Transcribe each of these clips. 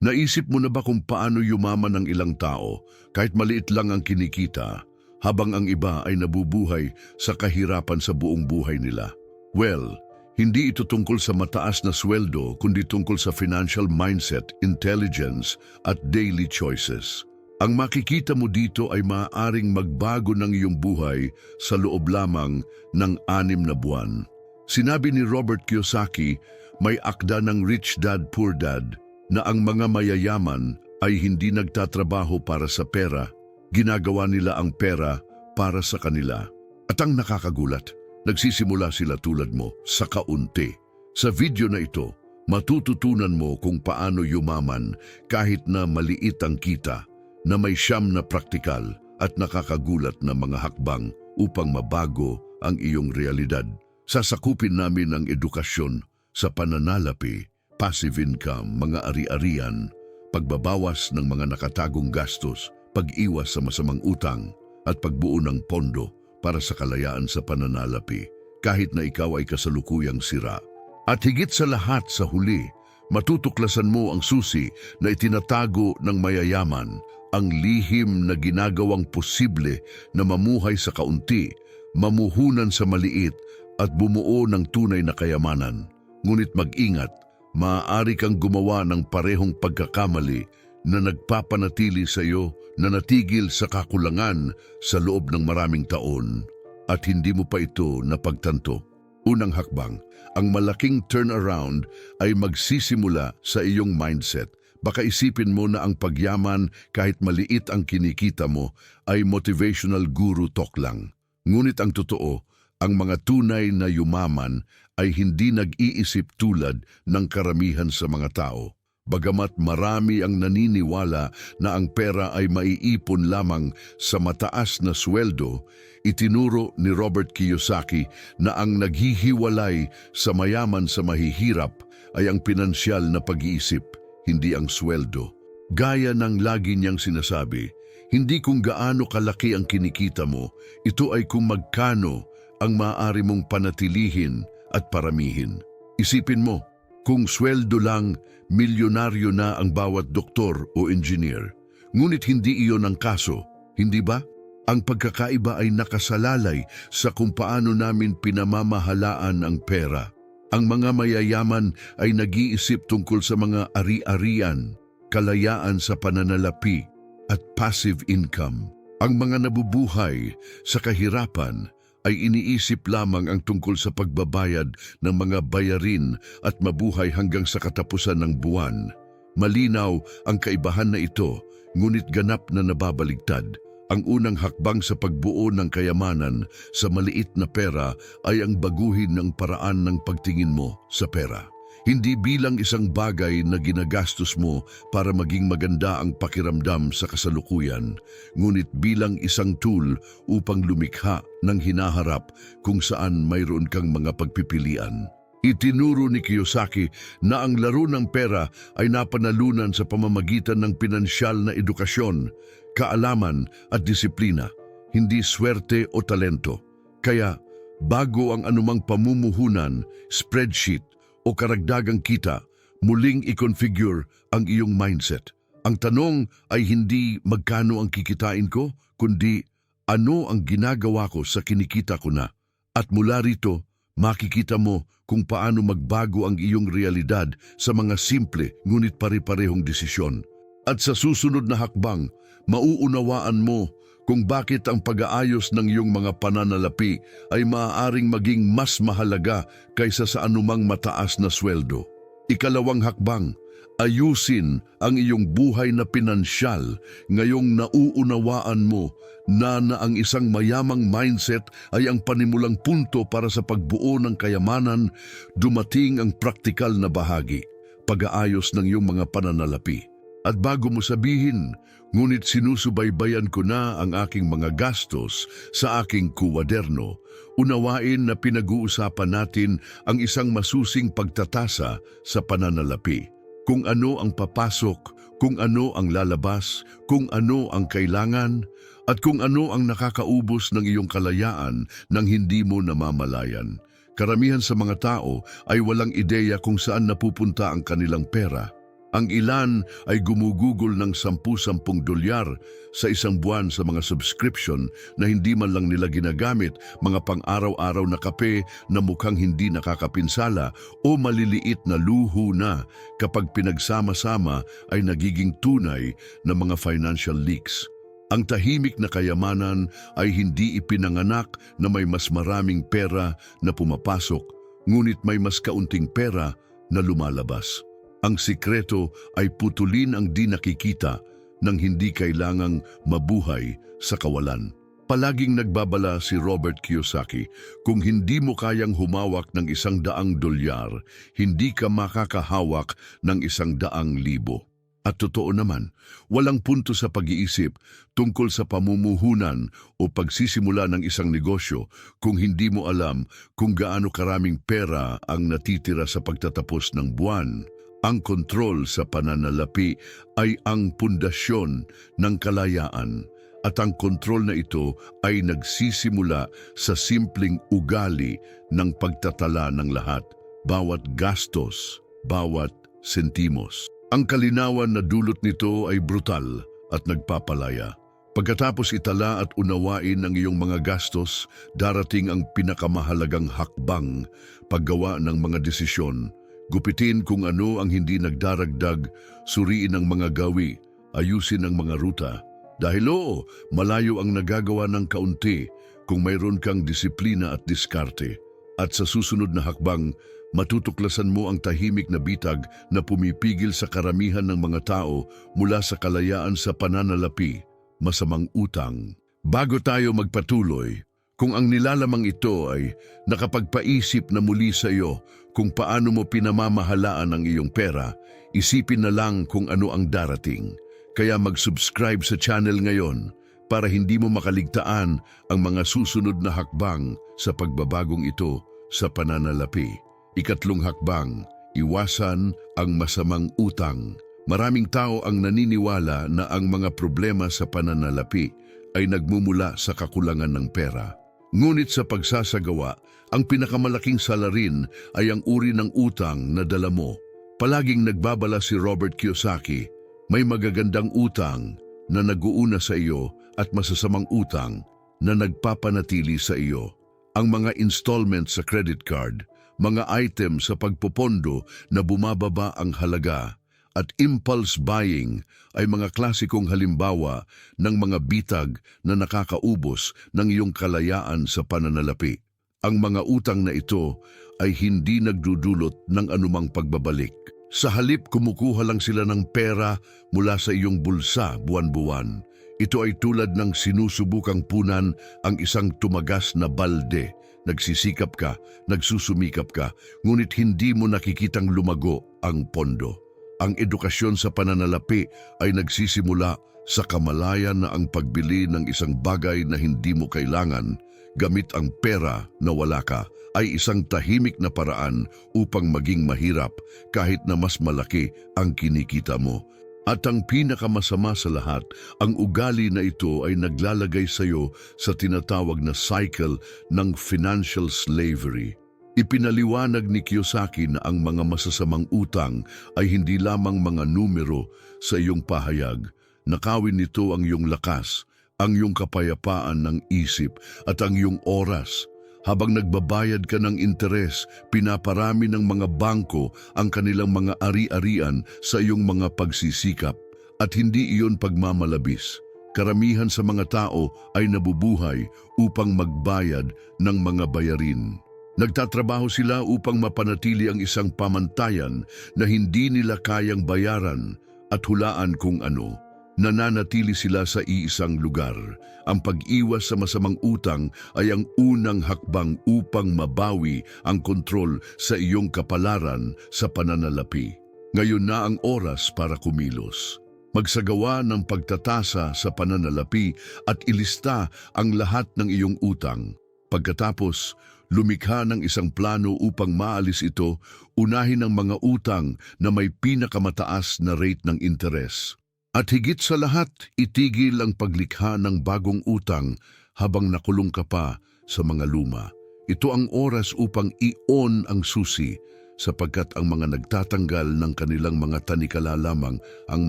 Naisip mo na ba kung paano yumaman ng ilang tao kahit maliit lang ang kinikita habang ang iba ay nabubuhay sa kahirapan sa buong buhay nila? Well, hindi ito tungkol sa mataas na sweldo kundi tungkol sa financial mindset, intelligence at daily choices. Ang makikita mo dito ay maaaring magbago ng iyong buhay sa loob lamang ng anim na buwan. Sinabi ni Robert Kiyosaki, may akda ng Rich Dad Poor Dad na ang mga mayayaman ay hindi nagtatrabaho para sa pera, ginagawa nila ang pera para sa kanila. At ang nakakagulat, nagsisimula sila tulad mo sa kaunti. Sa video na ito, matututunan mo kung paano yumaman kahit na maliit ang kita, na may siyam na praktikal at nakakagulat na mga hakbang upang mabago ang iyong realidad. Sasakupin namin ang edukasyon sa pananalapi, passive income, mga ari-arian, pagbabawas ng mga nakatagong gastos, pag-iwas sa masamang utang, at pagbuo ng pondo para sa kalayaan sa pananalapi, kahit na ikaw ay kasalukuyang sira. At higit sa lahat sa huli, matutuklasan mo ang susi na itinatago ng mayayaman, ang lihim na ginagawang posible na mamuhay sa kaunti, mamuhunan sa maliit at bumuo ng tunay na kayamanan. Ngunit mag-ingat, maaari kang gumawa ng parehong pagkakamali na nagpapanatili sa iyo na natigil sa kakulangan sa loob ng maraming taon at hindi mo pa ito napagtanto. Unang hakbang, ang malaking turnaround ay magsisimula sa iyong mindset. Baka isipin mo na ang pagyaman kahit maliit ang kinikita mo ay motivational guru talk lang. Ngunit ang totoo, ang mga tunay na yumaman ay hindi nag-iisip tulad ng karamihan sa mga tao. Bagamat marami ang naniniwala na ang pera ay maiipon lamang sa mataas na sweldo, itinuro ni Robert Kiyosaki na ang naghihiwalay sa mayaman sa mahihirap ay ang pinansyal na pag-iisip, hindi ang sweldo. Gaya ng lagi niyang sinasabi, hindi kung gaano kalaki ang kinikita mo, ito ay kung magkano ang maaari mong panatilihin at paramihin. Isipin mo, kung sweldo lang, milyonaryo na ang bawat doktor o engineer. Ngunit hindi iyon ang kaso, hindi ba? Ang pagkakaiba ay nakasalalay sa kung paano namin pinamamahalaan ang pera. Ang mga mayayaman ay nag-iisip tungkol sa mga ari-arian, kalayaan sa pananalapi at passive income. Ang mga nabubuhay sa kahirapan ay iniisip lamang ang tungkol sa pagbabayad ng mga bayarin at mabuhay hanggang sa katapusan ng buwan. Malinaw ang kaibahan na ito, ngunit ganap na nababaligtad. Ang unang hakbang sa pagbuo ng kayamanan sa maliit na pera ay ang baguhin ng paraan ng pagtingin mo sa pera. Hindi bilang isang bagay na ginagastos mo para maging maganda ang pakiramdam sa kasalukuyan, ngunit bilang isang tool upang lumikha ng hinaharap kung saan mayroon kang mga pagpipilian. Itinuro ni Kiyosaki na ang laro ng pera ay napanalunan sa pamamagitan ng pinansyal na edukasyon, kaalaman at disiplina, hindi swerte o talento. Kaya, bago ang anumang pamumuhunan, spreadsheet, o karagdagang kita, muling i-configure ang iyong mindset. Ang tanong ay hindi magkano ang kikitain ko, kundi ano ang ginagawa ko sa kinikita ko na. At mula rito, makikita mo kung paano magbago ang iyong realidad sa mga simple ngunit pare-parehong desisyon. At sa susunod na hakbang, mauunawaan mo kung bakit ang pag-aayos ng iyong mga pananalapi ay maaaring maging mas mahalaga kaysa sa anumang mataas na sweldo. Ikalawang hakbang, ayusin ang iyong buhay na pinansyal ngayong nauunawaan mo na na ang isang mayamang mindset ay ang panimulang punto para sa pagbuo ng kayamanan, dumating ang praktikal na bahagi, pag-aayos ng iyong mga pananalapi. At bago mo sabihin, ngunit sinusubaybayan ko na ang aking mga gastos sa aking kuwaderno, unawain na pinag-uusapan natin ang isang masusing pagtatasa sa pananalapi. Kung ano ang papasok, kung ano ang lalabas, kung ano ang kailangan, at kung ano ang nakakaubos ng iyong kalayaan nang hindi mo namamalayan. Karamihan sa mga tao ay walang ideya kung saan napupunta ang kanilang pera. Ang ilan ay gumugugol ng 10-10 dolyar sa isang buwan sa mga subscription na hindi man lang nila ginagamit, mga pang-araw-araw na kape na mukhang hindi nakakapinsala o maliliit na luho na kapag pinagsama-sama ay nagiging tunay na mga financial leaks. Ang tahimik na kayamanan ay hindi ipinanganak na may mas maraming pera na pumapasok, ngunit may mas kaunting pera na lumalabas. Ang sikreto ay putulin ang di nakikita nang hindi kailangang mabuhay sa kawalan. Palaging nagbabala si Robert Kiyosaki, kung hindi mo kayang humawak ng isang daang dolyar, hindi ka makakahawak ng isang daang libo. At totoo naman, walang punto sa pag-iisip tungkol sa pamumuhunan o pagsisimula ng isang negosyo kung hindi mo alam kung gaano karaming pera ang natitira sa pagtatapos ng buwan. Ang kontrol sa pananalapi ay ang pundasyon ng kalayaan at ang kontrol na ito ay nagsisimula sa simpleng ugali ng pagtatala ng lahat, bawat gastos, bawat sentimos. Ang kalinawan na dulot nito ay brutal at nagpapalaya. Pagkatapos itala at unawain ang iyong mga gastos, darating ang pinakamahalagang hakbang, paggawa ng mga desisyon. Gupitin kung ano ang hindi nagdaragdag, suriin ang mga gawi, ayusin ang mga ruta. Dahil oo, malayo ang nagagawa ng kaunti kung mayroon kang disiplina at diskarte. At sa susunod na hakbang, matutuklasan mo ang tahimik na bitag na pumipigil sa karamihan ng mga tao mula sa kalayaan sa pananalapi, masamang utang. Bago tayo magpatuloy, kung ang nilalamang ito ay nakapagpaisip na muli sa iyo kung paano mo pinamamahalaan ang iyong pera, isipin na lang kung ano ang darating. Kaya mag-subscribe sa channel ngayon para hindi mo makaligtaan ang mga susunod na hakbang sa pagbabagong ito sa pananalapi. Ikatlong hakbang, iwasan ang masamang utang. Maraming tao ang naniniwala na ang mga problema sa pananalapi ay nagmumula sa kakulangan ng pera. Ngunit sa pagsasagawa, ang pinakamalaking salarin ay ang uri ng utang na dala mo. Palaging nagbabala si Robert Kiyosaki, may magagandang utang na naguuna sa iyo at masasamang utang na nagpapanatili sa iyo. Ang mga installment sa credit card, mga item sa pagpopondo na bumababa ang halaga, at impulse buying ay mga klasikong halimbawa ng mga bitag na nakakaubos ng iyong kalayaan sa pananalapi. Ang mga utang na ito ay hindi nagdudulot ng anumang pagbabalik. Sa halip kumukuha lang sila ng pera mula sa iyong bulsa buwan-buwan. Ito ay tulad ng sinusubukang punan ang isang tumagas na balde. Nagsisikap ka, nagsusumikap ka, ngunit hindi mo nakikitang lumago ang pondo. Ang edukasyon sa pananalapi ay nagsisimula sa kamalayan na ang pagbili ng isang bagay na hindi mo kailangan gamit ang pera na wala ka ay isang tahimik na paraan upang maging mahirap kahit na mas malaki ang kinikita mo. At ang pinakamasama sa lahat, ang ugali na ito ay naglalagay sa iyo sa tinatawag na cycle ng financial slavery. Ipinaliwanag ni Kiyosaki na ang mga masasamang utang ay hindi lamang mga numero sa iyong pahayag. Nakawin nito ang iyong lakas, ang iyong kapayapaan ng isip at ang iyong oras. Habang nagbabayad ka ng interes, pinaparami ng mga bangko ang kanilang mga ari-arian sa iyong mga pagsisikap at hindi iyon pagmamalabis. Karamihan sa mga tao ay nabubuhay upang magbayad ng mga bayarin. Nagtatrabaho sila upang mapanatili ang isang pamantayan na hindi nila kayang bayaran at hulaan kung ano. Nananatili sila sa iisang lugar. Ang pag-iwas sa masamang utang ay ang unang hakbang upang mabawi ang kontrol sa iyong kapalaran sa pananalapi. Ngayon na ang oras para kumilos. Magsagawa ng pagtatasa sa pananalapi at ilista ang lahat ng iyong utang. Pagkatapos, lumikha ng isang plano upang maalis ito, unahin ang mga utang na may pinakamataas na rate ng interes. At higit sa lahat, itigil ang paglikha ng bagong utang habang nakulong ka pa sa mga luma. Ito ang oras upang i-on ang susi sapagkat ang mga nagtatanggal ng kanilang mga tanikala lamang ang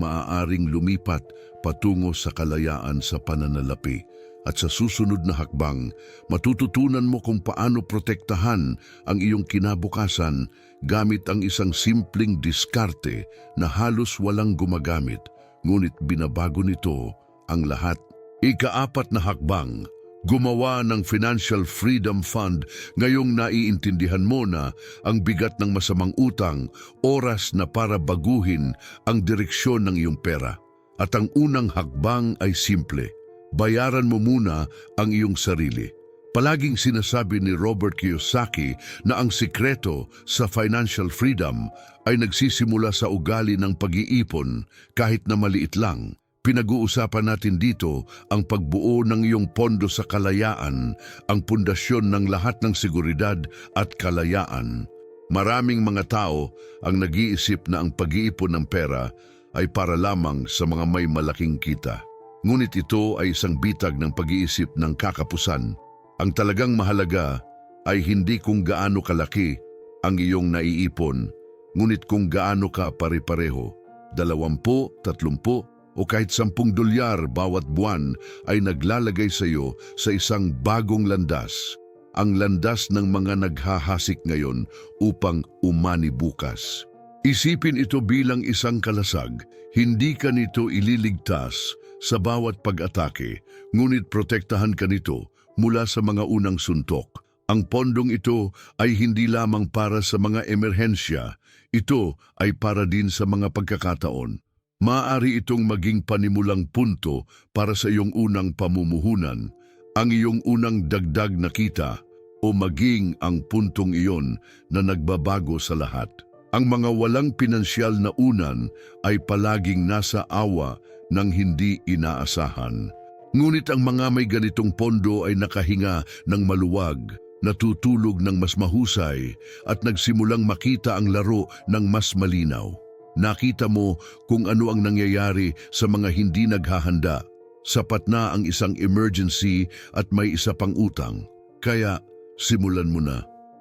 maaaring lumipat patungo sa kalayaan sa pananalapi. At sa susunod na hakbang, matututunan mo kung paano protektahan ang iyong kinabukasan gamit ang isang simpleng diskarte na halos walang gumagamit, ngunit binabago nito ang lahat. Ikaapat na hakbang, gumawa ng Financial Freedom Fund ngayong naiintindihan mo na ang bigat ng masamang utang, oras na para baguhin ang direksyon ng iyong pera. At ang unang hakbang ay simple, bayaran mo muna ang iyong sarili. Palaging sinasabi ni Robert Kiyosaki na ang sikreto sa financial freedom ay nagsisimula sa ugali ng pag-iipon kahit na maliit lang. Pinag-uusapan natin dito ang pagbuo ng iyong pondo sa kalayaan, ang pundasyon ng lahat ng seguridad at kalayaan. Maraming mga tao ang nag-iisip na ang pag-iipon ng pera ay para lamang sa mga may malaking kita. Ngunit ito ay isang bitag ng pag-iisip ng kakapusan. Ang talagang mahalaga ay hindi kung gaano kalaki ang iyong naiipon, ngunit kung gaano ka pare-pareho. Dalawampu, tatlumpu, o kahit sampung dolyar bawat buwan ay naglalagay sa iyo sa isang bagong landas, ang landas ng mga naghahasik ngayon upang umani bukas. Isipin ito bilang isang kalasag, hindi ka nito ililigtas sa bawat pag-atake, ngunit protektahan ka nito mula sa mga unang suntok. Ang pondong ito ay hindi lamang para sa mga emerhensya, ito ay para din sa mga pagkakataon. Maaari itong maging panimulang punto para sa iyong unang pamumuhunan, ang iyong unang dagdag na kita, o maging ang puntong iyon na nagbabago sa lahat. Ang mga walang pinansyal na unan ay palaging nasa awa ng hindi inaasahan. Ngunit ang mga may ganitong pondo ay nakahinga ng maluwag, natutulog ng mas mahusay at nagsimulang makita ang laro ng mas malinaw. Nakita mo kung ano ang nangyayari sa mga hindi naghahanda. Sapat na ang isang emergency at may isa pang utang. Kaya simulan mo na.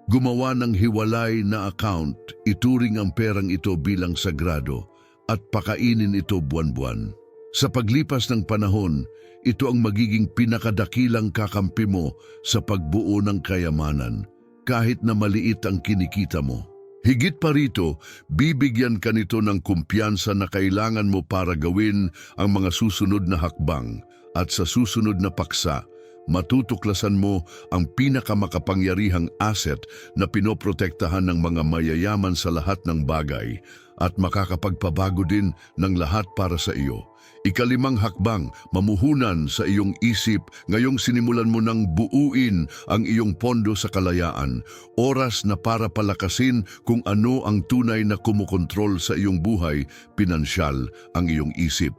Gumawa ng hiwalay na account, ituring ang perang ito bilang sagrado at pakainin ito buwan-buwan. Sa paglipas ng panahon, ito ang magiging pinakadakilang kakampi mo sa pagbuo ng kayamanan, kahit na maliit ang kinikita mo. Higit pa rito, bibigyan ka nito ng kumpiyansa na kailangan mo para gawin ang mga susunod na hakbang at sa susunod na paksa, matutuklasan mo ang pinakamakapangyarihang asset na pinoprotektahan ng mga mayayaman sa lahat ng bagay at makakapagpabago din ng lahat para sa iyo. Ikalimang hakbang, mamuhunan sa iyong isip ngayong sinimulan mo ng buuin ang iyong pondo sa kalayaan, oras na para palakasin kung ano ang tunay na kumukontrol sa iyong buhay, pinansyal ang iyong isip.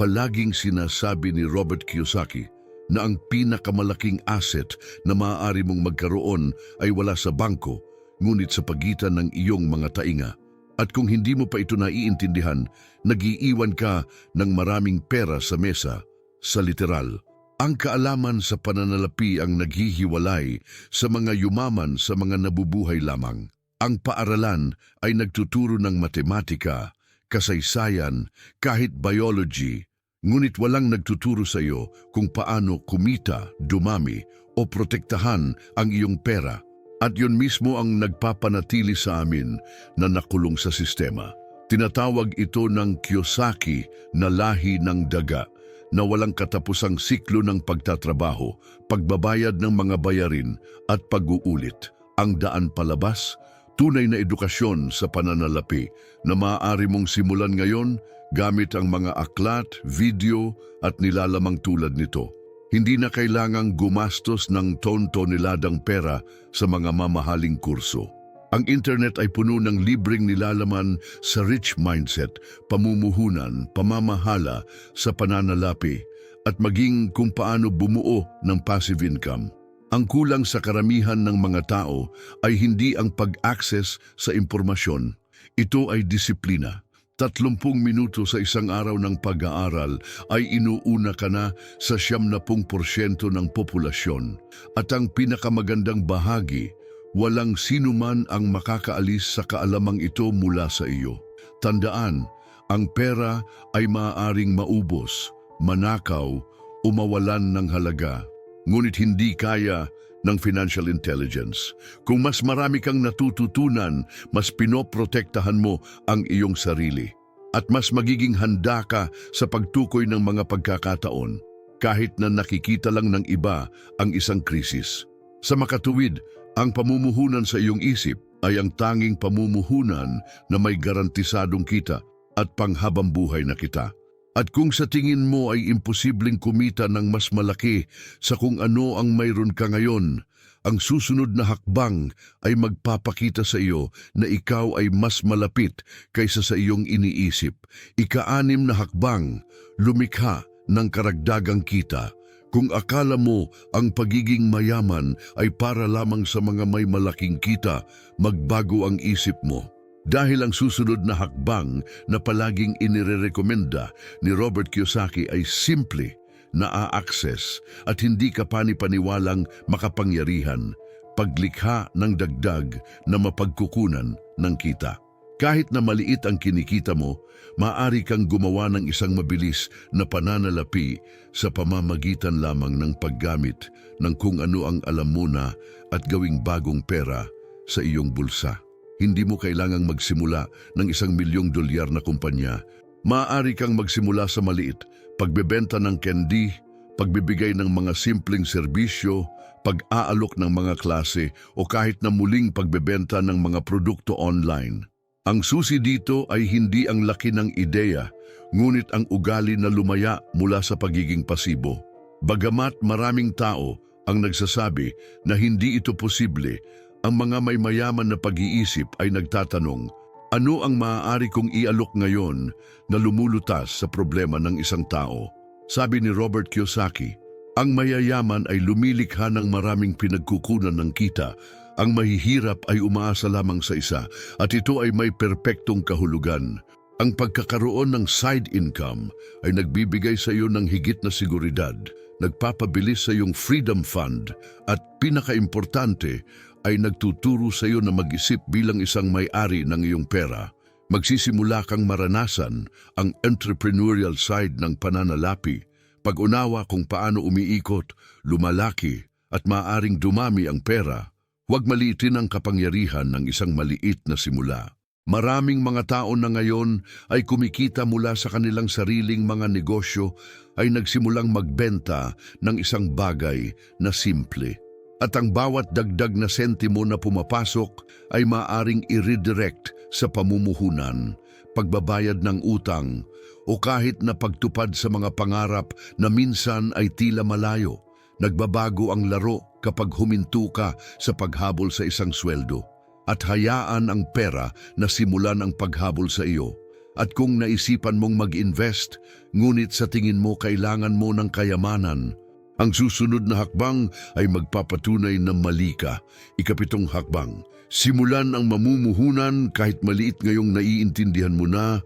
Palaging sinasabi ni Robert Kiyosaki na ang pinakamalaking asset na maaari mong magkaroon ay wala sa bangko, ngunit sa pagitan ng iyong mga tainga. At kung hindi mo pa ito naiintindihan, nagiiwan ka ng maraming pera sa mesa, sa literal. Ang kaalaman sa pananalapi ang naghihiwalay sa mga yumaman sa mga nabubuhay lamang. Ang paaralan ay nagtuturo ng matematika, kasaysayan, kahit biology, ngunit walang nagtuturo sa iyo kung paano kumita, dumami o protektahan ang iyong pera. At yun mismo ang nagpapanatili sa amin na nakulong sa sistema. Tinatawag ito ng Kiyosaki na lahi ng daga na walang katapusang siklo ng pagtatrabaho, pagbabayad ng mga bayarin at pag-uulit. Ang daan palabas, tunay na edukasyon sa pananalapi na maaari mong simulan ngayon gamit ang mga aklat, video at nilalamang tulad nito. Hindi na kailangang gumastos ng ton-toneladang pera sa mga mamahaling kurso. Ang internet ay puno ng libreng nilalaman sa rich mindset, pamumuhunan, pamamahala sa pananalapi, at maging kung paano bumuo ng passive income. Ang kulang sa karamihan ng mga tao ay hindi ang pag-access sa impormasyon. Ito ay disiplina. Tatlumpung minuto sa isang araw ng pag-aaral ay inuuna ka na sa siyam na pung porsyento ng populasyon. At ang pinakamagandang bahagi, Walang sinuman ang makakaalis sa kaalamang ito mula sa iyo. Tandaan, ang pera ay maaaring maubos, manakaw, umawalan ng halaga. Ngunit hindi kaya ng financial intelligence. Kung mas marami kang natututunan, mas pinoprotektahan mo ang iyong sarili. At mas magiging handa ka sa pagtukoy ng mga pagkakataon kahit na nakikita lang ng iba ang isang krisis. Sa makatuwid, ang pamumuhunan sa iyong isip ay ang tanging pamumuhunan na may garantisadong kita at panghabang buhay na kita. At kung sa tingin mo ay imposibleng kumita ng mas malaki sa kung ano ang mayroon ka ngayon, ang susunod na hakbang ay magpapakita sa iyo na ikaw ay mas malapit kaysa sa iyong iniisip. Ikaanim na hakbang, lumikha ng karagdagang kita. Kung akala mo ang pagiging mayaman ay para lamang sa mga may malaking kita, magbago ang isip mo. Dahil ang susunod na hakbang na palaging inirerekomenda ni Robert Kiyosaki ay simple, naa-access at hindi ka panipaniwalang makapangyarihan, paglikha ng dagdag na mapagkukunan ng kita. Kahit na maliit ang kinikita mo, maaari kang gumawa ng isang mabilis na pananalapi sa pamamagitan lamang ng paggamit ng kung ano ang alam mo na at gawing bagong pera sa iyong bulsa. Hindi mo kailangang magsimula ng isang milyong dolyar na kumpanya. Maaari kang magsimula sa maliit, pagbebenta ng candy, pagbibigay ng mga simpleng serbisyo, pag-aalok ng mga klase o kahit na muling pagbebenta ng mga produkto online. Ang susi dito ay hindi ang laki ng ideya, ngunit ang ugali na lumaya mula sa pagiging pasibo. Bagamat maraming tao ang nagsasabi na hindi ito posible, ang mga may mayaman na pag-iisip ay nagtatanong, ano ang maaari kong ialok ngayon na lumulutas sa problema ng isang tao? Sabi ni Robert Kiyosaki, ang mayayaman ay lumilikha ng maraming pinagkukunan ng kita. Ang mahihirap ay umaasa lamang sa isa at ito ay may perpektong kahulugan. Ang pagkakaroon ng side income ay nagbibigay sa iyo ng higit na seguridad, nagpapabilis sa iyong freedom fund at pinakaimportante ay nagtuturo sa iyo na mag-isip bilang isang may-ari ng iyong pera. Magsisimula kang maranasan ang entrepreneurial side ng pananalapi, pag-unawa kung paano umiikot, lumalaki at maaring dumami ang pera. Huwag maliitin ang kapangyarihan ng isang maliit na simula. Maraming mga tao na ngayon ay kumikita mula sa kanilang sariling mga negosyo ay nagsimulang magbenta ng isang bagay na simple. At ang bawat dagdag na sentimo na pumapasok ay maaring i-redirect sa pamumuhunan, pagbabayad ng utang, o kahit na pagtupad sa mga pangarap na minsan ay tila malayo. Nagbabago ang laro kapag huminto ka sa paghabol sa isang sweldo at hayaan ang pera na simulan ang paghabol sa iyo. At kung naisipan mong mag-invest, ngunit sa tingin mo kailangan mo ng kayamanan, ang susunod na hakbang ay magpapatunay na mali ka. Ikapitong hakbang, simulan ang mamumuhunan kahit maliit ngayong naiintindihan mo na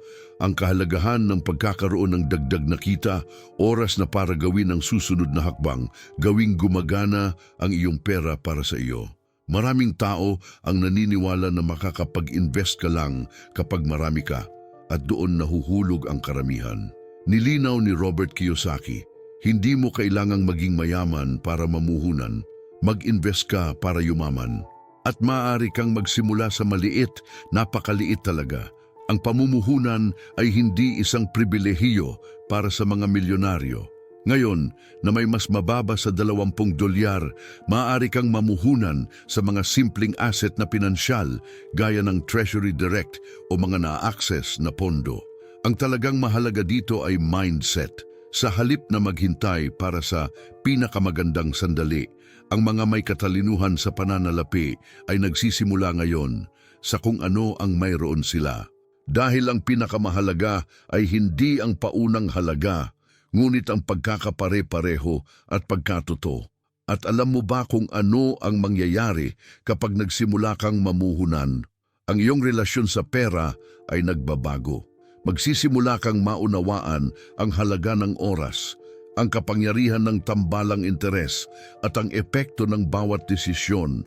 ang kahalagahan ng pagkakaroon ng dagdag na kita, oras na para gawin ang susunod na hakbang, gawing gumagana ang iyong pera para sa iyo. Maraming tao ang naniniwala na makakapag-invest ka lang kapag marami ka at doon nahuhulog ang karamihan. Nilinaw ni Robert Kiyosaki, hindi mo kailangang maging mayaman para mamuhunan. Mag-invest ka para yumaman. At maaari kang magsimula sa maliit, napakaliit talaga. Ang pamumuhunan ay hindi isang pribilehiyo para sa mga milyonaryo. Ngayon, na may mas mababa sa 20 dolyar, maaari kang mamuhunan sa mga simpleng asset na pinansyal gaya ng Treasury Direct o mga na-access na pondo. Ang talagang mahalaga dito ay mindset. Sa halip na maghintay para sa pinakamagandang sandali, ang mga may katalinuhan sa pananalapi ay nagsisimula ngayon sa kung ano ang mayroon sila. Dahil ang pinakamahalaga ay hindi ang paunang halaga, ngunit ang pagkakapare-pareho at pagkatuto. At alam mo ba kung ano ang mangyayari kapag nagsimula kang mamuhunan? Ang iyong relasyon sa pera ay nagbabago. Magsisimula kang maunawaan ang halaga ng oras, ang kapangyarihan ng tambalang interes at ang epekto ng bawat desisyon.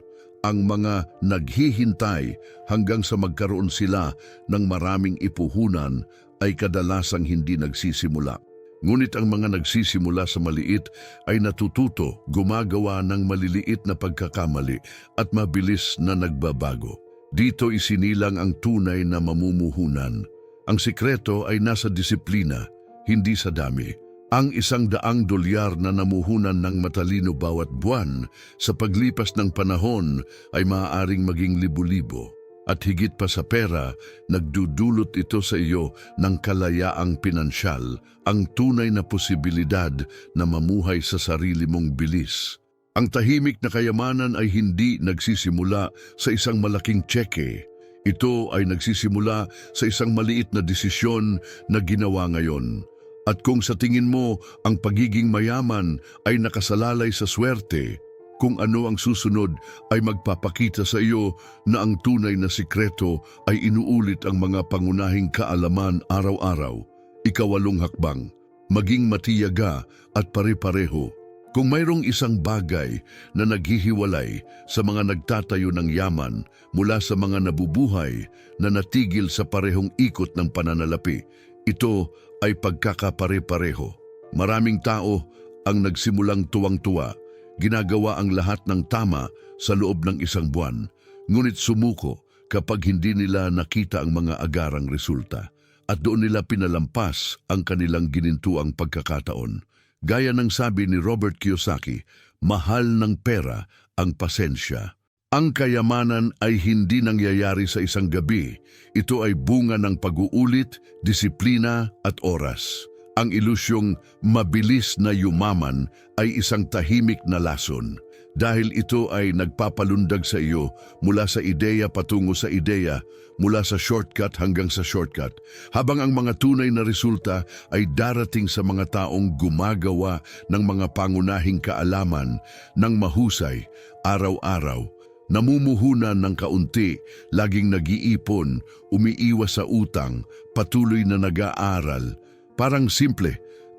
ang mga naghihintay hanggang sa magkaroon sila ng maraming ipuhunan ay kadalasang hindi nagsisimula. Ngunit ang mga nagsisimula sa maliit ay natututo gumagawa ng maliliit na pagkakamali at mabilis na nagbabago. Dito isinilang ang tunay na mamumuhunan. Ang sikreto ay nasa disiplina, hindi sa dami. Ang isang daang dolyar na namuhunan ng matalino bawat buwan sa paglipas ng panahon ay maaaring maging libo-libo. At higit pa sa pera, nagdudulot ito sa iyo ng kalayaang pinansyal, ang tunay na posibilidad na mamuhay sa sarili mong bilis. Ang tahimik na kayamanan ay hindi nagsisimula sa isang malaking tseke. Ito ay nagsisimula sa isang maliit na desisyon na ginawa ngayon. At kung sa tingin mo ang pagiging mayaman ay nakasalalay sa swerte, kung ano ang susunod ay magpapakita sa iyo na ang tunay na sikreto ay inuulit ang mga pangunahing kaalaman araw-araw. Ikawalong hakbang, maging matiyaga at pare-pareho. Kung mayroong isang bagay na naghihiwalay sa mga nagtatayo ng yaman mula sa mga nabubuhay na natigil sa parehong ikot ng pananalapi, ito ay pagkakapare-pareho. Maraming tao ang nagsimulang tuwang-tuwa, ginagawa ang lahat ng tama sa loob ng isang buwan, ngunit sumuko kapag hindi nila nakita ang mga agarang resulta at doon nila pinalampas ang kanilang ginintuang pagkakataon. Gaya ng sabi ni Robert Kiyosaki, mahal ng pera ang pasensya. Ang kayamanan ay hindi nangyayari sa isang gabi. Ito ay bunga ng pag-uulit, disiplina at oras. Ang ilusyong mabilis na yumaman ay isang tahimik na lason dahil ito ay nagpapalundag sa iyo mula sa ideya patungo sa ideya, mula sa shortcut hanggang sa shortcut, habang ang mga tunay na resulta ay darating sa mga taong gumagawa ng mga pangunahing kaalaman ng mahusay araw-araw, namumuhunan ng kaunti, laging nag-iipon, umiiwas sa utang, patuloy na nag-aaral, parang simple,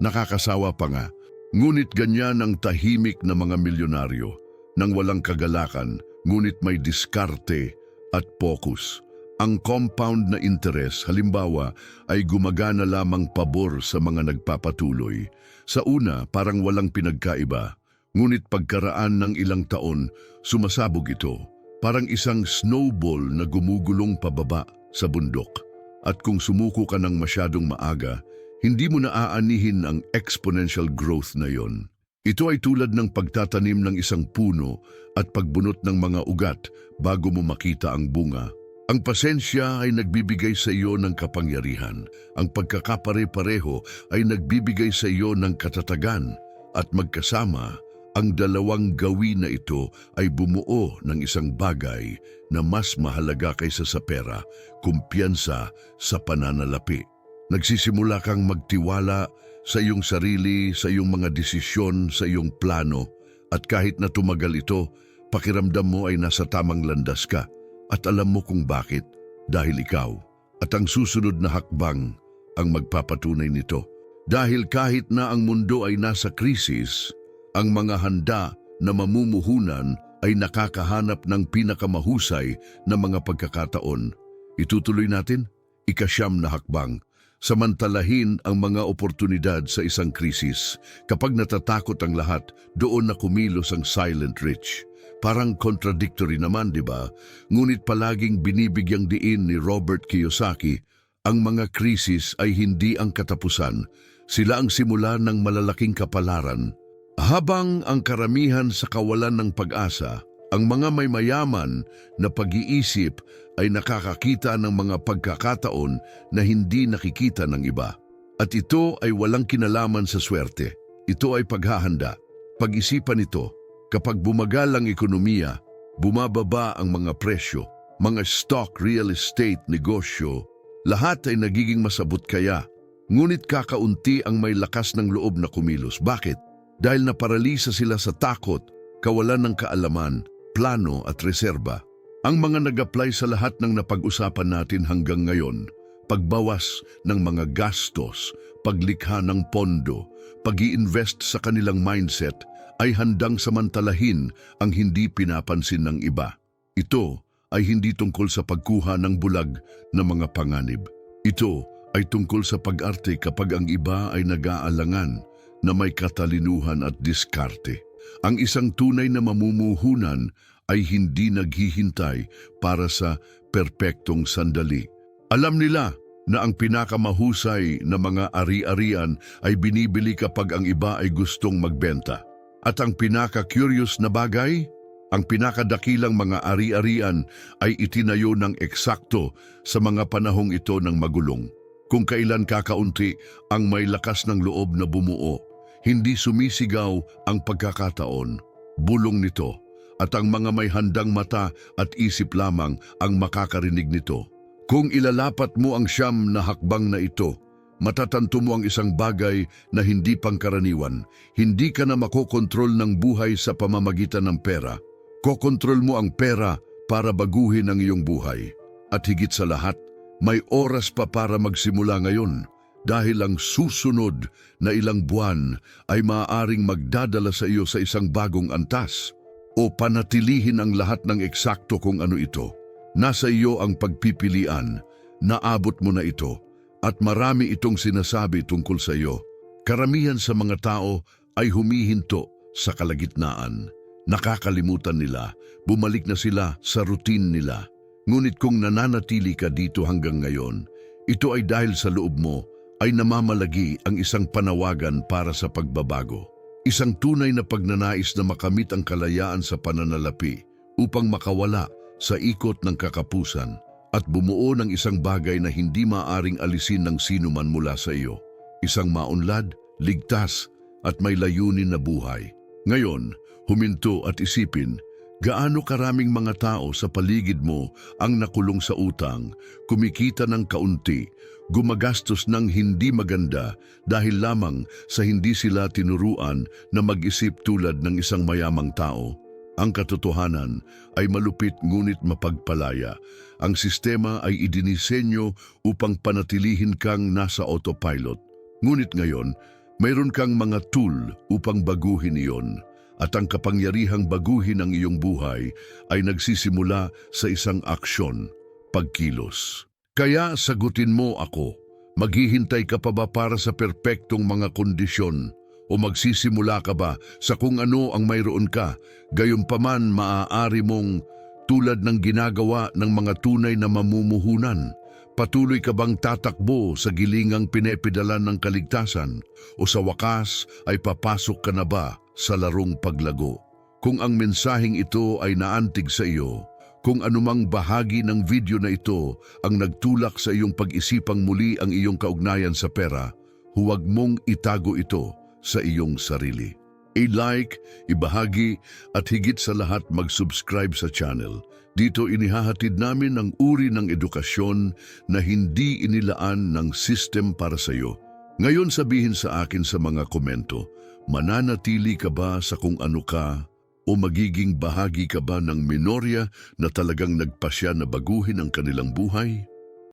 nakakasawa pa nga. Ngunit ganyan ang tahimik na mga milyonaryo nang walang kagalakan, ngunit may diskarte at focus. Ang compound na interest, halimbawa, ay gumagana lamang pabor sa mga nagpapatuloy. Sa una, parang walang pinagkaiba, ngunit pagkaraan ng ilang taon, sumasabog ito. Parang isang snowball na gumugulong pababa sa bundok. At kung sumuko ka ng masyadong maaga, hindi mo naaanihin ang exponential growth na yon. Ito ay tulad ng pagtatanim ng isang puno at pagbunot ng mga ugat bago mo makita ang bunga. Ang pasensya ay nagbibigay sa iyo ng kapangyarihan. Ang pagkakapare-pareho ay nagbibigay sa iyo ng katatagan. At magkasama, ang dalawang gawin na ito ay bumuo ng isang bagay na mas mahalaga kaysa sa pera, kumpiyansa sa pananalapi. Nagsisimula kang magtiwala sa iyong sarili, sa iyong mga desisyon, sa iyong plano. At kahit na tumagal ito, pakiramdam mo ay nasa tamang landas ka. At alam mo kung bakit, dahil ikaw. At ang susunod na hakbang ang magpapatunay nito. Dahil kahit na ang mundo ay nasa krisis, ang mga handa na mamumuhunan ay nakakahanap ng pinakamahusay na mga pagkakataon. Itutuloy natin, ikasyam na hakbang, samantalahin ang mga oportunidad sa isang krisis. Kapag natatakot ang lahat, doon na kumilos ang silent rich. Parang contradictory naman, di ba? Ngunit palaging binibigyang diin ni Robert Kiyosaki, ang mga krisis ay hindi ang katapusan. Sila ang simula ng malalaking kapalaran. Habang ang karamihan sa kawalan ng pag-asa, ang mga may mayaman na pag-iisip ay nakakakita ng mga pagkakataon na hindi nakikita ng iba. At ito ay walang kinalaman sa swerte. Ito ay paghahanda. Pag-isipan ito, kapag bumagal ang ekonomiya, bumababa ang mga presyo, mga stock, real estate, negosyo, lahat ay nagiging masabot kaya. Ngunit kakaunti ang may lakas ng loob na kumilos. Bakit? Dahil naparalisa sila sa takot, kawalan ng kaalaman, plano at reserba. Ang mga nag-apply sa lahat ng napag-usapan natin hanggang ngayon, pagbawas ng mga gastos, paglikha ng pondo, pag invest sa kanilang mindset, ay handang samantalahin ang hindi pinapansin ng iba. Ito ay hindi tungkol sa pagkuha ng bulag na mga panganib. Ito ay tungkol sa pag-arte kapag ang iba ay nag-aalangan na may katalinuhan at diskarte. Ang isang tunay na mamumuhunan ay hindi naghihintay para sa perpektong sandali. Alam nila na ang pinakamahusay na mga ari-arian ay binibili kapag ang iba ay gustong magbenta. At ang pinaka-curious na bagay, ang pinakadakilang mga ari-arian ay itinayo ng eksakto sa mga panahong ito ng magulong. Kung kailan kakaunti ang may lakas ng loob na bumuo, hindi sumisigaw ang pagkakataon. Bulong nito at ang mga may handang mata at isip lamang ang makakarinig nito. Kung ilalapat mo ang siyam na hakbang na ito, matatanto mo ang isang bagay na hindi pangkaraniwan. Hindi ka na makokontrol ng buhay sa pamamagitan ng pera. Kokontrol mo ang pera para baguhin ang iyong buhay. At higit sa lahat, may oras pa para magsimula ngayon dahil ang susunod na ilang buwan ay maaaring magdadala sa iyo sa isang bagong antas o panatilihin ang lahat ng eksakto kung ano ito. Nasa iyo ang pagpipilian, naabot mo na ito, at marami itong sinasabi tungkol sa iyo. Karamihan sa mga tao ay humihinto sa kalagitnaan. Nakakalimutan nila, bumalik na sila sa routine nila. Ngunit kung nananatili ka dito hanggang ngayon, ito ay dahil sa loob mo ay namamalagi ang isang panawagan para sa pagbabago. Isang tunay na pagnanais na makamit ang kalayaan sa pananalapi upang makawala sa ikot ng kakapusan at bumuo ng isang bagay na hindi maaring alisin ng sino man mula sa iyo. Isang maunlad, ligtas at may layunin na buhay. Ngayon, huminto at isipin, gaano karaming mga tao sa paligid mo ang nakulong sa utang, kumikita ng kaunti, gumagastos ng hindi maganda dahil lamang sa hindi sila tinuruan na mag-isip tulad ng isang mayamang tao. Ang katotohanan ay malupit ngunit mapagpalaya. Ang sistema ay idinisenyo upang panatilihin kang nasa autopilot. Ngunit ngayon, mayroon kang mga tool upang baguhin iyon. At ang kapangyarihang baguhin ang iyong buhay ay nagsisimula sa isang aksyon, pagkilos. Kaya sagutin mo ako, maghihintay ka pa ba para sa perpektong mga kondisyon o magsisimula ka ba sa kung ano ang mayroon ka, gayunpaman maaari mong tulad ng ginagawa ng mga tunay na mamumuhunan. Patuloy ka bang tatakbo sa gilingang pinepedalan ng kaligtasan o sa wakas ay papasok ka na ba sa larong paglago? Kung ang mensaheng ito ay naantig sa iyo, kung anumang bahagi ng video na ito ang nagtulak sa iyong pag-isipang muli ang iyong kaugnayan sa pera, huwag mong itago ito sa iyong sarili. I-like, ibahagi at higit sa lahat mag-subscribe sa channel. Dito inihahatid namin ang uri ng edukasyon na hindi inilaan ng system para sa iyo. Ngayon sabihin sa akin sa mga komento, mananatili ka ba sa kung ano ka o magiging bahagi ka ba ng minorya na talagang nagpasya na baguhin ang kanilang buhay?